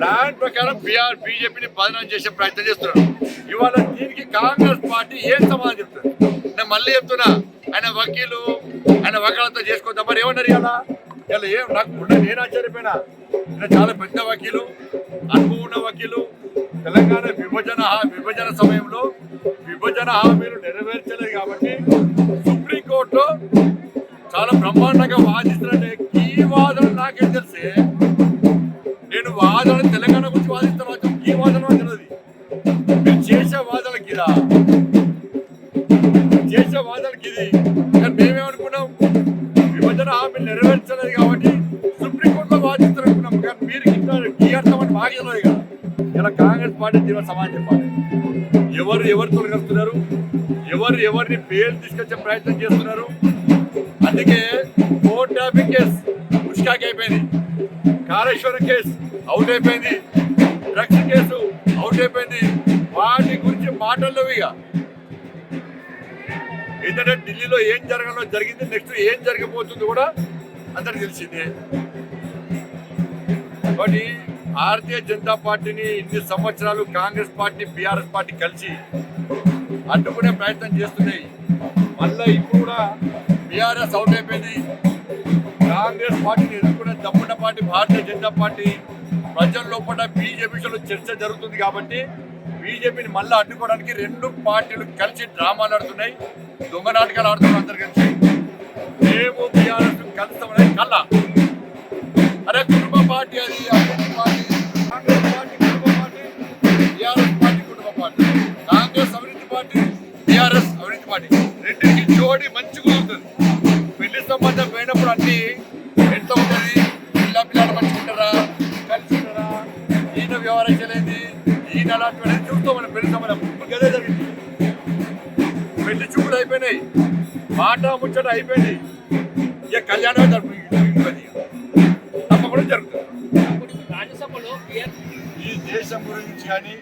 Plan ప్రకారం BR బీజేపీని బదనం చేసే ప్రయత్నం చేస్తున్నాడు. ఇవాళ దీనికి కాంగ్రెస్ పార్టీ ఏం సమాధానం చెప్తుంది? నేను మళ్ళీ చెప్తున్నా ఆయన వకీలు ఆయన వకాలతో చేసుకోవద్దాం మరి ఏమన్నారు ఇలా ఇలా ఏం నాకు ఉండే నేను ఆశ్చర్యపోయినా. చాలా పెద్ద వకీలు అనుభవం ఉన్న వకీలు. తెలంగాణ విభజన విభజన సమయంలో విభజన హామీలు నెరవేర్చలేదు కాబట్టి సుప్రీంకోర్టులో చాలా బ్రహ్మాండంగా వాదిస్తున్నట్టే ఈ వాదన మీరు చేసే వాదనకి ఇదా చేసే వాదనకి ఇది కానీ మేమేమనుకున్నాం? విభజన హామీలు నెరవేర్చలేదు కాబట్టి సుప్రీంకోర్టులో వాదిస్తారనుకున్నాం కానీ మీరు ఇంత ఈ అర్థం కదా ఇలా కాంగ్రెస్ పార్టీ తీవ్ర సమాజం చెప్పాలి ఎవరు ఎవరు తొలగిస్తున్నారు? ఎవరు ఎవరిని పేరు తీసుకొచ్చే ప్రయత్నం చేస్తున్నారు? అందుకే ఫోన్ ట్యాపింగ్ కేసు ముష్కాకి అయిపోయింది. కాళేశ్వరం కేసు అవుట్ అయిపోయింది. డ్రగ్స్ కేసు అవుట్ అయిపోయింది. వాటి మాటల్లో ఇక. ఏంటంటే ఢిల్లీలో ఏం జరగాలో జరిగింది నెక్స్ట్ ఏం జరగబోతుంది కూడా అందరికి తెలిసిందే. కాబట్టి భారతీయ జనతా పార్టీని ఇన్ని సంవత్సరాలు కాంగ్రెస్ పార్టీ బీఆర్ఎస్ పార్టీ కలిసి అడ్డుకునే ప్రయత్నం చేస్తున్నాయి. మళ్ళీ ఇప్పుడు కూడా బీఆర్ఎస్ అవుట్ అయిపోయింది. కాంగ్రెస్ పార్టీని ఎదుర్కొనే దమ్మున్న పార్టీ భారతీయ జనతా పార్టీ ప్రజల లోపల బీజేపీ చర్చ జరుగుతుంది కాబట్టి బీజేపీని మళ్ళీ అడ్డుకోవడానికి రెండు పార్టీలు కలిసి డ్రామాలు ఆడుతున్నాయి దొంగ నాటకాలు ఆడుతున్నాయి అందరు కలిసి మేము బీఆర్ఎస్ కలుస్తామని కల్లా అరే కుటుంబ పార్టీ అది పార్టీ. కాంగ్రెస్ పార్టీ కుటుంబ పార్టీ బీఆర్ఎస్ పార్టీ కుటుంబ పార్టీ. కాంగ్రెస్ అభివృద్ధి పార్టీ బీఆర్ఎస్ అభివృద్ధి పార్టీ. రెండింటికి జోడి మంచి కుదురుతుంది పెళ్ళి సంబంధం పోయినప్పుడు అన్ని ఎంత ఉంటుంది ఈయన అలాంటి వాడు చూస్తాం మనం పెళ్ళి ఇప్పుడు అదే జరిగింది పెళ్ళి చూపులు అయిపోయినాయి. మాట ముచ్చట అయిపోయింది. ఇక కళ్యాణమే జరుగుతుంది. తప్పకుండా జరుగుతుంది. రాజ్యసభలో ఈ దేశం గురించి కానీ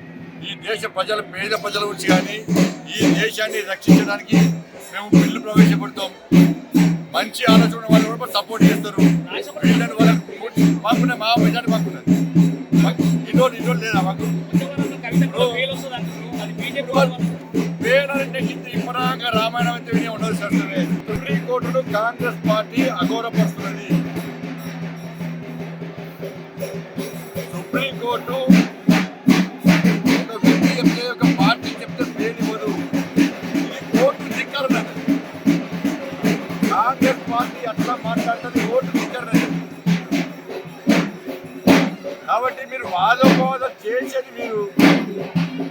ఈ దేశ ప్రజల పేద ప్రజల గురించి కానీ ఈ దేశాన్ని రక్షించడానికి మేము బిల్లు ప్రవేశపెడతాం. మంచి ఆలోచన వాళ్ళు కూడా సపోర్ట్ చేస్తారు. వీళ్ళని వాళ్ళకి మాకున్న మా మెజార్టీ మాకున్నది మాకు ఇన్నోళ్ళు ఇన్నోళ్ళు లేదా మాకు? వేలాలంటే హిందీ ఇప్పటిదాకా రామాయణం అయితే వినే ఉండదు సుప్రీంకోర్టును కాంగ్రెస్ పార్టీ అఘోరపరుస్తున్నది. సుప్రీంకోర్టు కాబట్టి మీరు వాదోపవాదం చేసేది మీరు.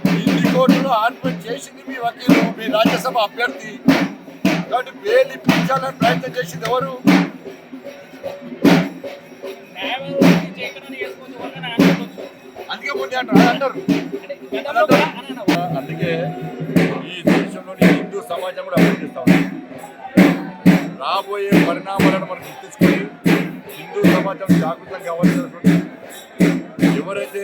ఢిల్లీ కోర్టులో ఆర్గ్యుమెంట్ చేసింది మీ వకీలు మీ రాజ్యసభ అభ్యర్థి. కాబట్టి బెయిల్ ఇప్పించాలని ప్రయత్నం చేసింది ఎవరు? అందుకే ముందే అంటారు. అంటారు. అందుకే ఈ దేశంలోని హిందూ సమాజం కూడా అభివృద్ధిస్తా ఉంది. రాబోయే పరిణామాలను మనం గుర్తించుకొని హిందూ సమాజం జాగృతం కావాల్సినటువంటి ఎవరైతే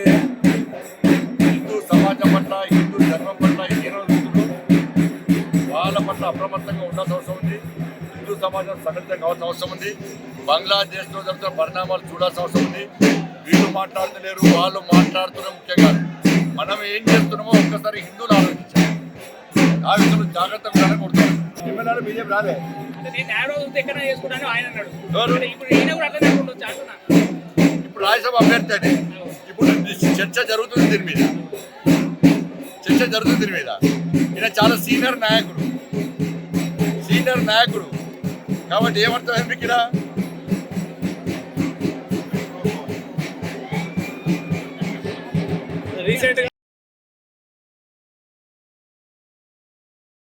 హిందూ సమాజం పట్ల హిందూ ధర్మం పట్ల హీరోలు వాళ్ళ పట్ల అప్రమత్తంగా ఉండాల్సిన అవసరం ఉంది. హిందూ సమాజం సంఘటితం కావాల్సిన అవసరం ఉంది. బంగ్లాదేశ్లో జరుగుతున్న పరిణామాలు చూడాల్సిన అవసరం ఉంది. వీళ్ళు మాట్లాడతలేరు వాళ్ళు మాట్లాడుతున్న ముఖ్యంగా. మనం ఏం చేస్తున్నామో ఒక్కసారి హిందువులు ఆలోచించాలి. ఆ విషయంలో జాగ్రత్తగా కొడుతున్నాం ఎమ్మెల్యేలు బీజేపీ రాలే. ఇప్పుడు రాజ్యసభ అభ్యర్థి అని ఇప్పుడు చర్చ జరుగుతుంది దీని మీద. చర్చ జరుగుతుంది దీని మీద. ఈయన చాలా సీనియర్ నాయకుడు. సీనియర్ నాయకుడు. కాబట్టి ఏమర్థం మీకు ఇలా రీసెంట్